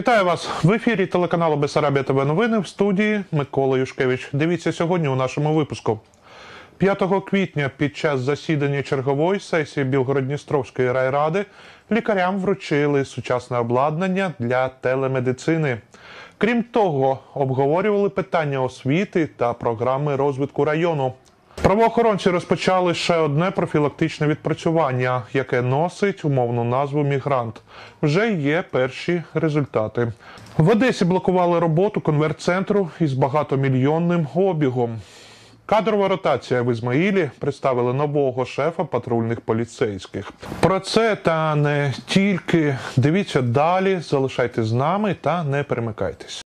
Вітаю вас в ефірі телеканалу Бесарабія ТВ новини в студії Микола Юшкевич. Дивіться сьогодні у нашому випуску. 5 квітня під час засідання чергової сесії Білгород-Дністровської райради лікарям вручили сучасне обладнання для телемедицини. Крім того, обговорювали питання освіти та програми розвитку району. Правоохоронці розпочали ще одне профілактичне відпрацювання, яке носить умовну назву Мігрант. Вже є перші результати. В Одесі блокували роботу конверт-центру із багатомільйонним обігом. Кадрова ротація в Ізмаїлі представили нового шефа патрульних поліцейських. Про це та не тільки дивіться далі, залишайтесь з нами та не перемикайтесь.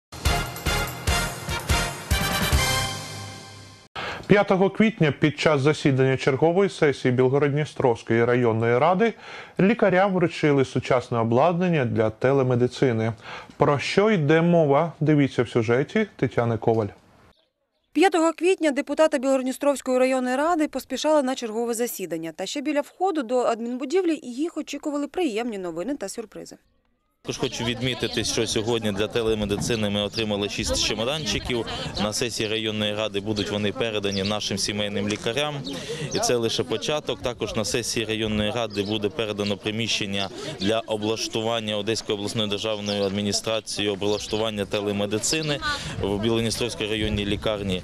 5 квітня під час засідання чергової сесії Білгородністровської районної ради лікарям вручили сучасне обладнання для телемедицини. Про що йде мова? Дивіться в сюжеті Тетяни Коваль. 5 квітня депутати Білгородністровської районної ради поспішали на чергове засідання. Та ще біля входу до адмінбудівлі їх очікували приємні новини та сюрпризи. Також хочу відмітити, що сьогодні для телемедицини ми отримали шість чемоданчиків. На сесії районної ради будуть вони передані нашим сімейним лікарям, і це лише початок. Також на сесії районної ради буде передано приміщення для облаштування Одеської обласної державної адміністрації, облаштування телемедицини в Білоністровській районній лікарні.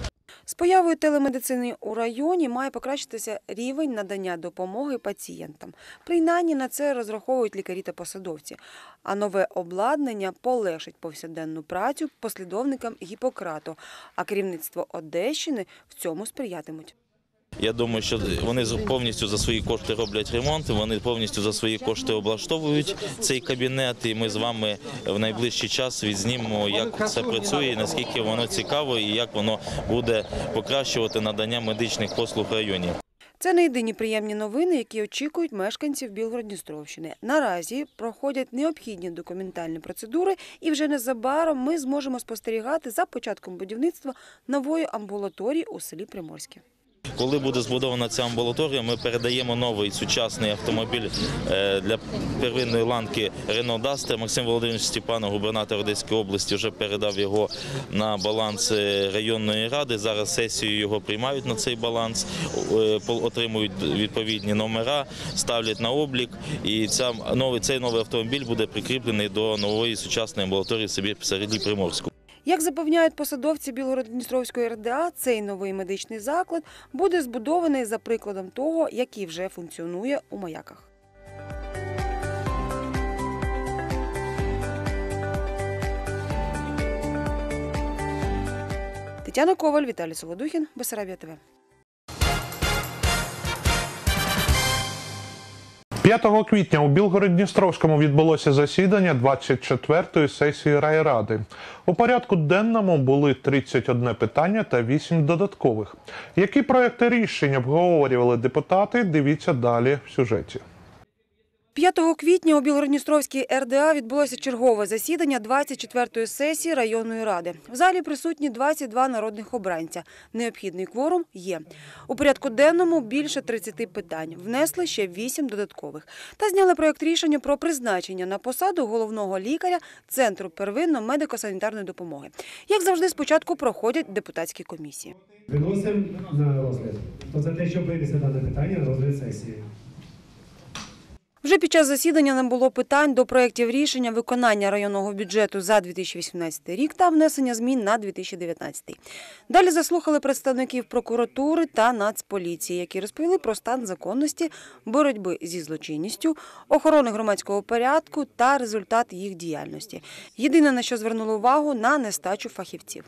З появою телемедицини у районі має покращитися рівень надання допомоги пацієнтам. Принаймні на це розраховують лікарі та посадовці. А нове обладнання полегшить повсякденну працю послідовникам Гіппократу, а керівництво Одещини в цьому сприятимуть. Я думаю, що вони повністю за свої кошти роблять ремонт. Вони повністю за свої кошти облаштовують цей кабінет. І ми з вами в найближчий час відзнімемо, як це працює, наскільки воно цікаво, і як воно буде покращувати надання медичних послуг в районі. Це не єдині приємні новини, які очікують мешканців Білгород-Дністровщини. Наразі проходять необхідні документальні процедури, і вже незабаром ми зможемо спостерігати за початком будівництва нової амбулаторії у селі Приморське. Коли буде збудована ця амбулаторія, ми передаємо новий сучасний автомобіль е, для первинної ланки Renault Duster. Максим Володимирович Степанов, губернатор Одеської області, вже передав його на баланс е, районної ради. Зараз сесію його приймають на цей баланс, е, отримують відповідні номера, ставлять на облік. І цей новий автомобіль буде прикріплений до нової сучасної амбулаторії в Сибір- в Приморську. Як запевняють посадовці Білгород-Дністровської РДА, цей новий медичний заклад буде збудований за прикладом того, який вже функціонує у маяках. Тетяна Коваль, Віталій Солодухін, Бесарабія ТВ. 5 квітня у Білгород-Дністровському відбулося засідання 24-ї сесії райради. У порядку денному були 31 питання та 8 додаткових. Які проекти рішень обговорювали депутати? Дивіться далі в сюжеті. 5 квітня у Білгородністровській РДА відбулося чергове засідання 24-ї сесії районної ради. В залі присутні 22 народних обранця. Необхідний кворум є. У порядку денному більше 30 питань. Внесли ще 8 додаткових. Та зняли проєкт рішення про призначення на посаду головного лікаря Центру первинно медико-санітарної допомоги. Як завжди, спочатку проходять депутатські комісії. Виносимо на розгляд. Хто за те, щоб винести дане питання на розгляд сесії? Вже під час засідання не було питань до проєктів рішення виконання районного бюджету за 2018 рік та внесення змін на 2019. Далі заслухали представників прокуратури та Нацполіції, які розповіли про стан законності, боротьби зі злочинністю, охорони громадського порядку та результат їх діяльності. Єдине на що звернули увагу на нестачу фахівців.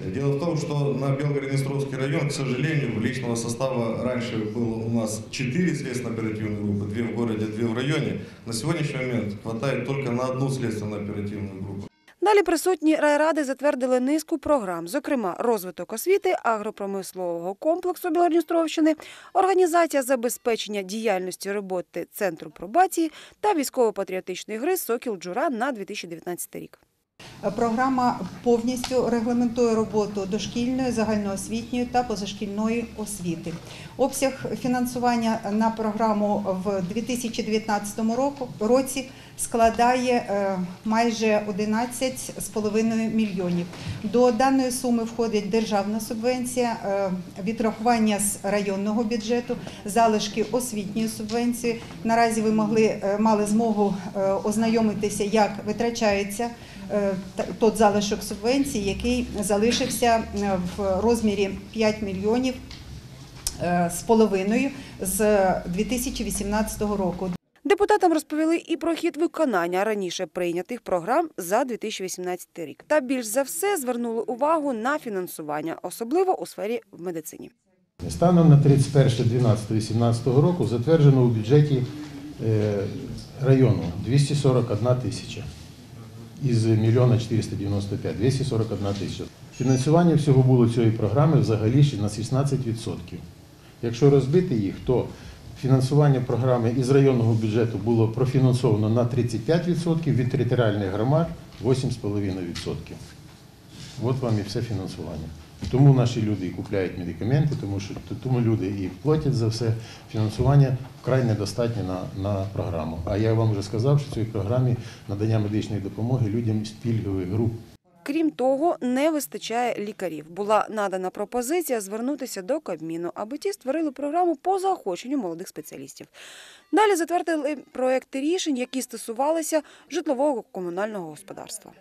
Дело в том, что на Белгород-Днестровский район, к сожалению, личного состава раньше было у нас 4 следственно-оперативные группы, 2 в городе, 2 в районе. На сегодняшний момент хватает только на одну следственно-оперативную группу. Далі присутні райради затвердили низку програм, зокрема розвиток освіти, агропромислового комплексу Білорністровщини, організація забезпечення діяльності роботи Центру пробації та військово-патріотичної гри Сокіл Джура на 2019 рік. Програма повністю регламентує роботу дошкільної, загальноосвітньої та позашкільної освіти. Обсяг фінансування на програму в 2019 року- році складає е, майже 11,5 мільйонів. До даної суми входить державна субвенція, е, відрахування з районного бюджету, залишки освітньої субвенції. Наразі ви могли е, мали змогу ознайомитися, як витрачається тот залишок субвенції, який залишився в розмірі 5 мільйонів з половиною з 2018 року. Депутатам розповіли і про хід виконання раніше прийнятих програм за 2018 рік. Та більш за все звернули увагу на фінансування, особливо у сфері в медицині. Станом на 31.12.2018 року затверджено у бюджеті е, району 241 тисяча із мільйона 495 241 тисяча. Фінансування всього було цієї програми взагалі на 16%. Якщо розбити їх, то фінансування програми із районного бюджету було профінансовано на 35%, від територіальних громад 8,5%. От вам і все фінансування. Тому наші люди і купляють медикаменти, тому що тому люди і платять за все. Фінансування вкрай недостатньо на, на програму. А я вам вже сказав, що в цій програмі надання медичної допомоги людям з пільгових груп. Крім того, не вистачає лікарів. Була надана пропозиція звернутися до Кабміну, аби ті створили програму по заохоченню молодих спеціалістів. Далі затвердили проекти рішень, які стосувалися житлового комунального господарства.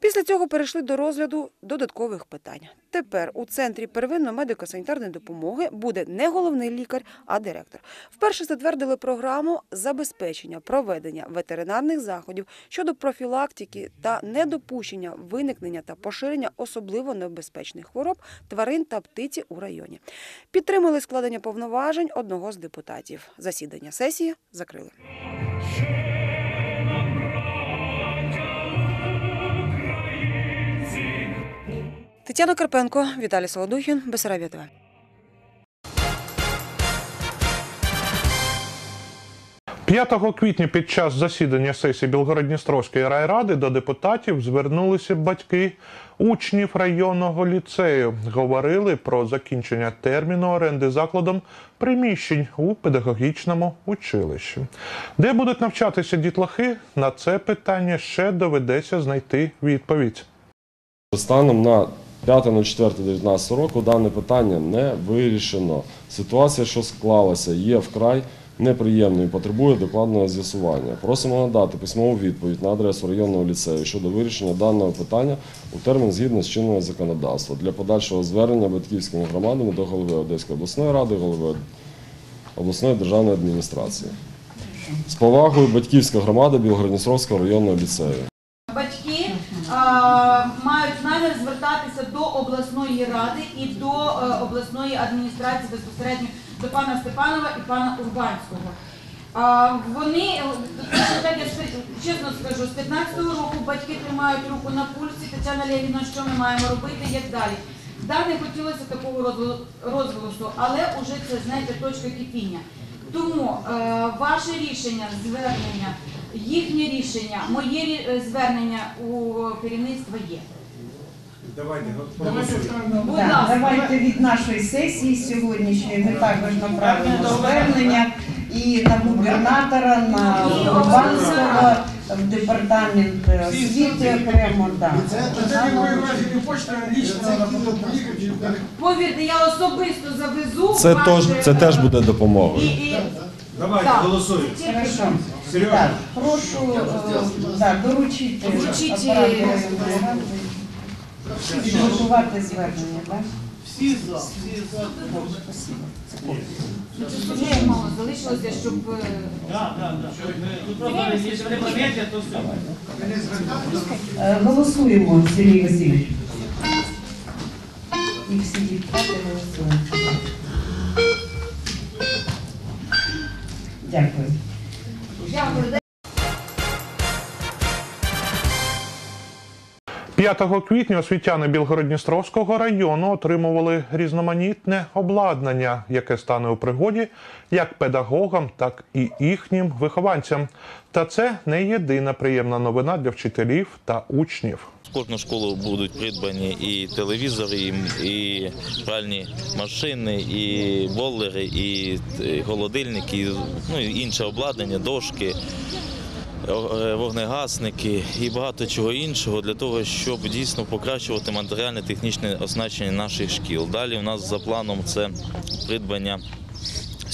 Після цього перейшли до розгляду додаткових питань. Тепер у центрі первинної медико-санітарної допомоги буде не головний лікар, а директор. Вперше затвердили програму забезпечення проведення ветеринарних заходів щодо профілактики та недопущення виникнення та поширення особливо небезпечних хвороб тварин та птиці у районі. Підтримали складення повноважень одного з депутатів. Засідання сесії закрили. Тетяна Карпенко, Віталій Солодухін, Бесарабія ТВ. П'ятого квітня під час засідання сесії Білгородністровської райради до депутатів звернулися батьки учнів районного ліцею. Говорили про закінчення терміну оренди закладом приміщень у педагогічному училищі. Де будуть навчатися дітлахи? На це питання ще доведеться знайти відповідь. Станом на 5.04.19 року дане питання не вирішено. Ситуація, що склалася, є вкрай неприємною і потребує докладного з'ясування. Просимо надати письмову відповідь на адресу районного ліцею щодо вирішення даного питання у термін згідно з чинного законодавства для подальшого звернення батьківськими громадами до голови Одеської обласної ради, голови обласної державної адміністрації. З повагою батьківська громада Білгородністровського районного ліцею. Мають намір звертатися до обласної ради і до е, обласної адміністрації безпосередньо до пана Степанова і пана Урбанського. Вони, так я чесно скажу, з 15-го року батьки тримають руку на пульсі. Тетяна Леонідовна, що ми маємо робити, як далі. Да, не хотілося такого розголосу, але вже це, знаєте, точка кипіння. Тому е, ваше рішення, звернення, їхнє рішення, моє е, звернення у керівництва є. Будь Да, ласка. давайте від нашої сесії сьогоднішньої ми також направимо звернення і на губернатора, на Урбанського, в департамент освіти окремо. Да. Повірте, я особисто завезу. Це, ваше- тож, це теж буде допомогою. І, і... Давайте, Так. голосуємо. Хорошо. Так, прошу е, да, доручити Доручіть, е, ради підготувати звернення, так? Всі за. Всі за. Спасибо. Дуже мало залишилося, щоб... е, Так, так, так. Тут просто, якщо вони помітять, то все. Е, Голосуємо, Сергій Васильович. І всі депутати голосуємо. Дякую. 5 квітня освітяни Білгородністровського району отримували різноманітне обладнання, яке стане у пригоді як педагогам, так і їхнім вихованцям. Та це не єдина приємна новина для вчителів та учнів. В кожну школу будуть придбані і телевізори, і, пральні машини, і болери, і холодильники, і, ну, інше обладнання, дошки. Е, Вогнегасники і багато чого іншого для того, щоб дійсно покращувати матеріальне технічне оснащення наших шкіл. Далі у нас за планом це придбання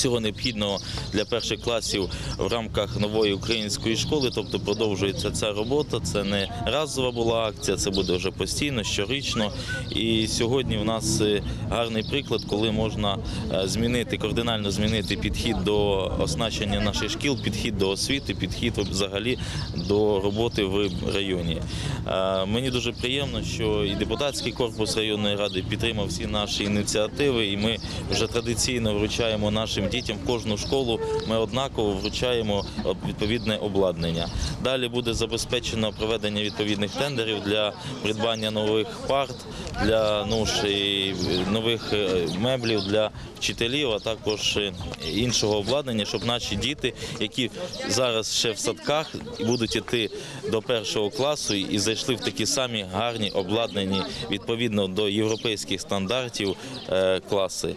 всього необхідного для перших класів в рамках нової української школи. Тобто продовжується ця робота. Це не разова була акція, це буде вже постійно, щорічно. І сьогодні в нас е, гарний приклад, коли можна е, змінити кардинально змінити підхід до оснащення наших шкіл, підхід до освіти, підхід взагалі до роботи в районі. Е, Мені дуже приємно, що і депутатський корпус районної ради підтримав всі наші ініціативи, і ми вже традиційно вручаємо нашим дітям в кожну школу. Ми однаково вручаємо е, відповідне обладнання. Далі буде забезпечено проведення відповідних тендерів для придбання нових парт, для ну, і нових е, меблів для вчителів, а також е, іншого обладнання, щоб наші діти, які зараз ще в садках, будуть йти до першого класу і зайшли в такі самі гарні обладнані відповідно до європейських стандартів е, класи.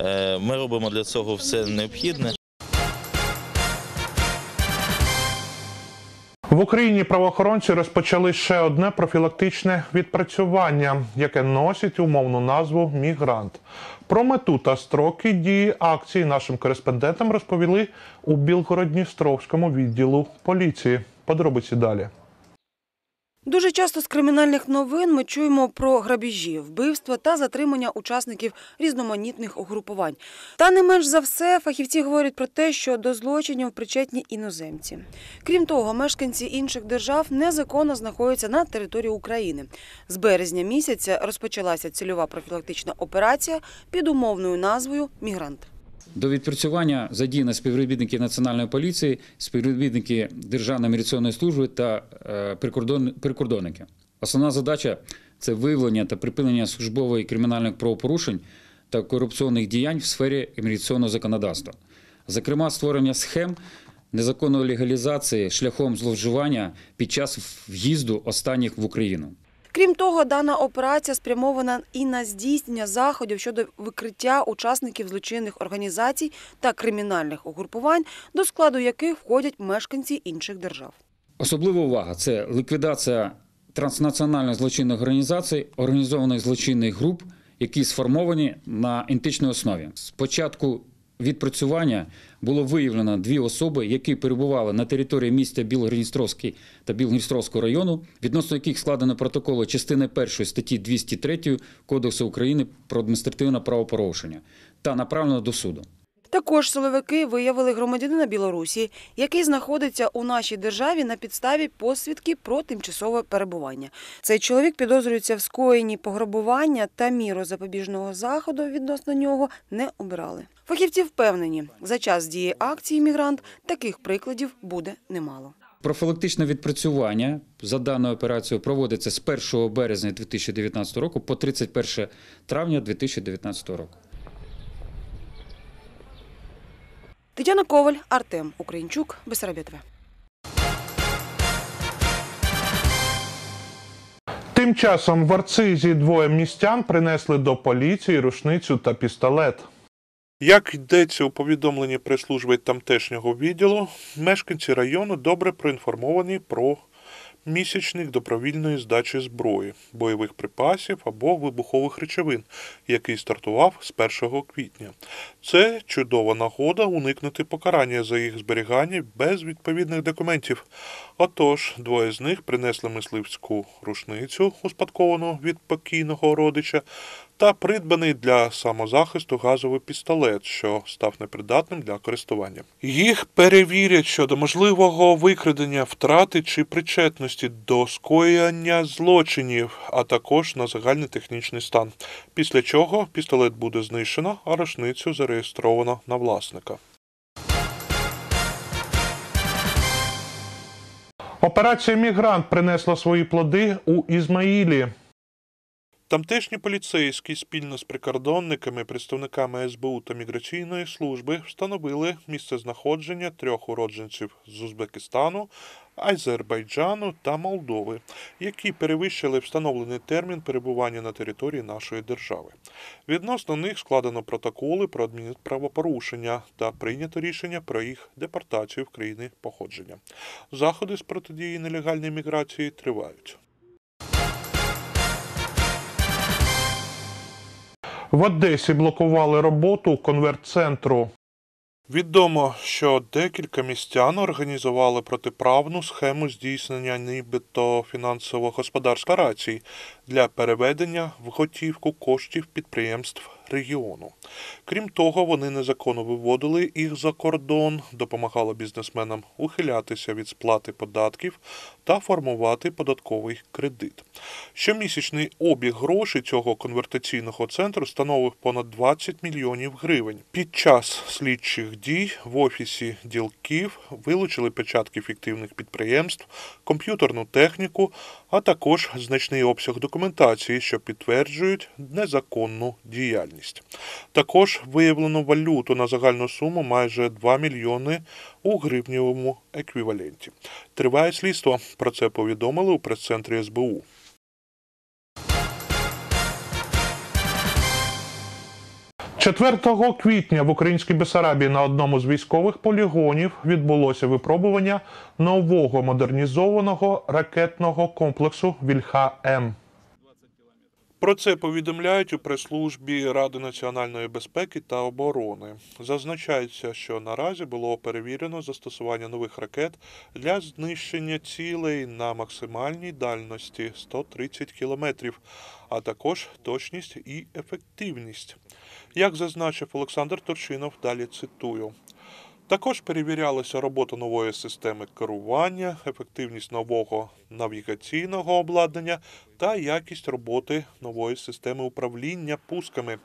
Е, Ми робимо для цього все необхідне. В Україні правоохоронці розпочали ще одне профілактичне відпрацювання, яке носить умовну назву Мігрант. Про мету та строки дії акції нашим кореспондентам розповіли у Білгород-Дністровському відділу поліції. Подробиці далі. Дуже часто з кримінальних новин ми чуємо про грабіжі, вбивства та затримання учасників різноманітних угрупувань. Та не менш за все фахівці говорять про те, що до злочинів причетні іноземці. Крім того, мешканці інших держав незаконно знаходяться на території України. З березня місяця розпочалася цільова профілактична операція під умовною назвою Мігрант. До відпрацювання задіяно співробітники Національної поліції, співробітники Державної міграційної служби та е, прикордонники. Основна задача це виявлення та припинення службових кримінальних правопорушень та корупційних діянь в сфері імміграційного законодавства. Зокрема, створення схем незаконної легалізації шляхом зловживання під час в'їзду останніх в Україну. Крім того, дана операція спрямована і на здійснення заходів щодо викриття учасників злочинних організацій та кримінальних угрупувань, до складу яких входять мешканці інших держав. Особлива увага це ліквідація транснаціональних злочинних організацій, організованих злочинних груп, які сформовані на ідентичній основі. З початку відпрацювання було виявлено дві особи, які перебували на території міста Білгородністровський та Білгородністровського району, відносно яких складено протоколи частини 1 статті 203 Кодексу України про адміністративне правопорушення та направлено до суду. Також силовики виявили громадянина Білорусі, який знаходиться у нашій державі на підставі посвідки про тимчасове перебування. Цей чоловік підозрюється в скоєнні пограбування та міру запобіжного заходу відносно нього не обирали. Фахівці впевнені, за час дії акції мігрант таких прикладів буде немало. Профілактичне відпрацювання за даною операцією проводиться з 1 березня 2019 року по 31 травня 2019 року. Тетяна Коваль, Артем Українчук, Бесарабєтве. Тим часом в Арцизі двоє містян принесли до поліції рушницю та пістолет. Як йдеться у повідомленні прес-служби тамтешнього відділу, мешканці району добре проінформовані про місячник добровільної здачі зброї, бойових припасів або вибухових речовин, який стартував з 1 квітня. Це чудова нагода уникнути покарання за їх зберігання без відповідних документів. Отож, двоє з них принесли мисливську рушницю, успадковану від покійного родича, та придбаний для самозахисту газовий пістолет, що став непридатним для користування. Їх перевірять щодо можливого викрадення, втрати чи причетності до скоєння злочинів, а також на загальний технічний стан. Після чого пістолет буде знищено, а рушницю зареєстровано на власника. Операція Мігрант принесла свої плоди у Ізмаїлі. Тамтешні поліцейські спільно з прикордонниками, представниками СБУ та міграційної служби встановили місце знаходження трьох уродженців з Узбекистану, Азербайджану та Молдови, які перевищили встановлений термін перебування на території нашої держави. Відносно них складено протоколи про адмінправопорушення та прийнято рішення про їх депортацію в країни походження. Заходи з протидії нелегальній міграції тривають. В Одесі блокували роботу конверт-центру. Відомо, що декілька містян організували протиправну схему здійснення нібито фінансово-господарських операцій для переведення в готівку коштів підприємств регіону. Крім того, вони незаконно виводили їх за кордон, допомагали бізнесменам ухилятися від сплати податків та формувати податковий кредит. Щомісячний обіг грошей цього конвертаційного центру становив понад 20 мільйонів гривень. Під час слідчих дій в офісі ділків вилучили печатки фіктивних підприємств, комп'ютерну техніку, а також значний обсяг документації, що підтверджують незаконну діяльність. Також виявлено валюту на загальну суму майже 2 мільйони у гривневому еквіваленті. Триває слідство. Про це повідомили у прес-центрі СБУ. Четвертого квітня в українській Бесарабії на одному з військових полігонів відбулося випробування нового модернізованого ракетного комплексу Вільха М. Про це повідомляють у прес-службі Ради національної безпеки та оборони. Зазначається, що наразі було перевірено застосування нових ракет для знищення цілей на максимальній дальності 130 кілометрів, а також точність і ефективність. Як зазначив Олександр Торчинов, далі цитую. Також перевірялася робота нової системи керування, ефективність нового навігаційного обладнання та якість роботи нової системи управління пусками.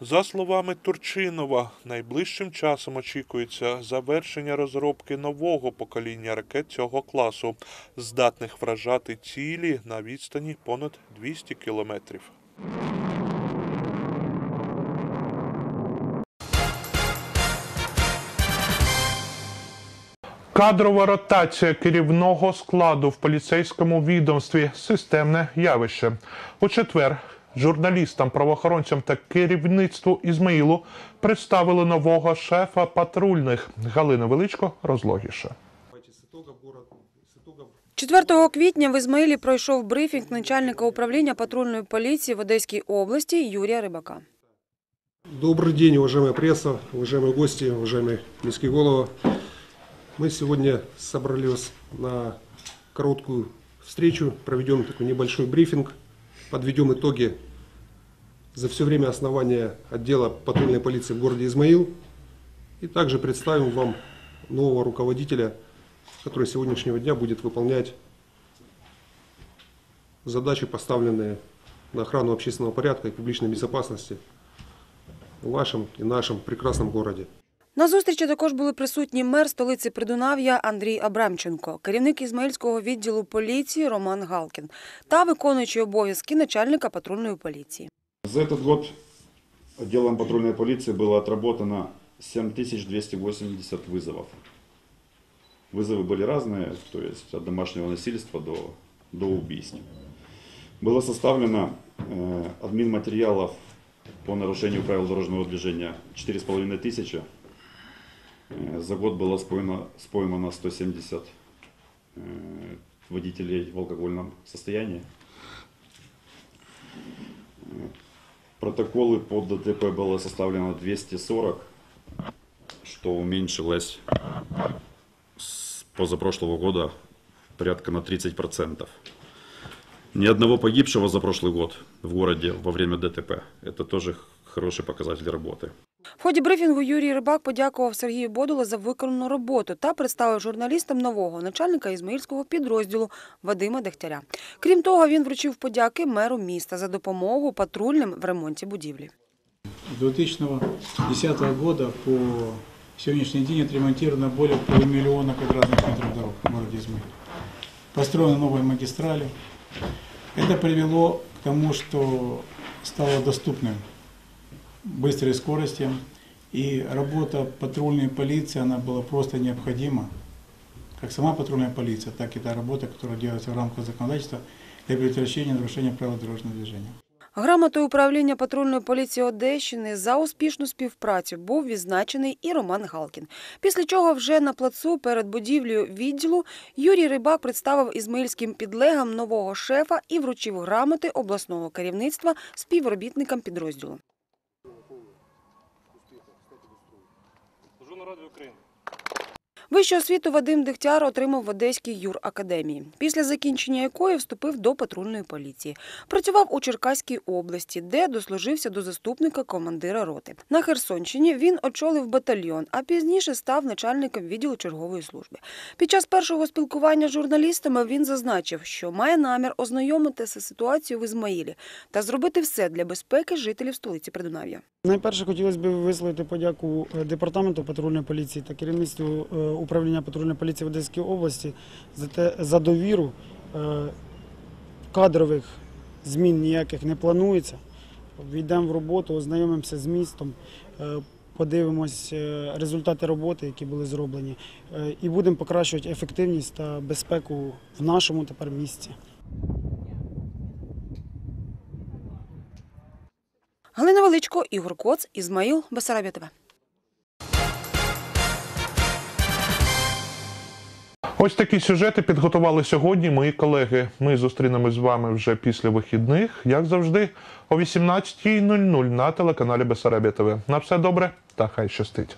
За словами Турчинова, найближчим часом очікується завершення розробки нового покоління ракет цього класу, здатних вражати цілі на відстані понад 200 кілометрів. Кадрова ротація керівного складу в поліцейському відомстві системне явище. У четвер журналістам, правоохоронцям та керівництву Ізмаїлу представили нового шефа патрульних. Галина Величко розлогіше. 4 квітня в Ізмаїлі пройшов брифінг начальника управління патрульної поліції в Одеській області Юрія Рибака. Добрый день, уважаемая пресса, уважаемые гости, уважаемые міські голови. Мы сегодня собрались на короткую встречу, проведем такой небольшой брифинг, подведем итоги за все время основания отдела патрульной полиции в городе Измаил и также представим вам нового руководителя, который с сегодняшнего дня будет выполнять задачи, поставленные на охрану общественного порядка и публичной безопасности в вашем и нашем прекрасном городе. На зустрічі також були присутні мер столиці Придунав'я Андрій Абрамченко, керівник Ізмаїльського відділу поліції Роман Галкін та виконуючий обов'язки начальника патрульної поліції. За этот год отделом патрульной полиции было отработано 7280 вызовов. Вызовы были разные, то есть от домашнего насильства до, до убийств. Было составлено э, админматериалов по нарушению правил дорожного движения 4,5 тысячи. Э, За год было споймано, споймано 170 э, водителей в алкогольном состоянии. Протоколы по ДТП было составлено 240, что уменьшилось с позапрошлого года порядка на 30%. Ни одного погибшего за прошлый год в городе во время ДТП. Это тоже хороший показатель работы. В ході брифінгу Юрій Рибак подякував Сергію Бодулу за виконану роботу та представив журналістам нового начальника ізмаїльського підрозділу Вадима Дегтяря. Крім того, він вручив подяки меру міста за допомогу патрульним в ремонті будівлі. С 2010 года по сегодняшний день отремонтировано более полумиллиона квадратных метров дорог в городе Измаиль. Построены новые магистрали. Это привело к тому, что стало доступным быстрой скорости, и работа патрульной полиции, она была просто необходима. Как сама патрульная полиция, так и та работа, которая делается в рамках законодательства для предотвращения нарушения правил дорожного движения. Грамотою управління патрульної поліції Одещини за успішну співпрацю був відзначений і Роман Галкін. Після чого вже на плацу перед будівлею відділу Юрій Рибак представив ізмаїльським підлегам нового шефа і вручив грамоти обласного керівництва співробітникам підрозділу. народу України. Вищу освіту Вадим Дегтяр отримав в Одеській юракадемії, після закінчення якої вступив до патрульної поліції. Працював у Черкаській області, де дослужився до заступника командира роти. На Херсонщині він очолив батальйон, а пізніше став начальником відділу чергової служби. Під час першого спілкування з журналістами він зазначив, що має намір ознайомитися з ситуацією в Ізмаїлі та зробити все для безпеки жителів столиці Придунав'я. Найперше хотілося б висловити подяку е, департаменту патрульної поліції та керівництву е, управління патрульної поліції в Одеській області за те за довіру. Е, Кадрових змін ніяких не планується. Війдемо в роботу, ознайомимося з містом, е, подивимось е, результати роботи, які були зроблені, і будемо покращувати ефективність та безпеку в нашому тепер місті. Галина Величко, Ігор Коц, Ізмаїл, Бесарабія ТВ. Ось такі сюжети підготували сьогодні мої колеги. Ми зустрінемось з вами вже після вихідних, як завжди, о 18.00 на телеканалі Бесарабія ТВ. На все добре та хай щастить.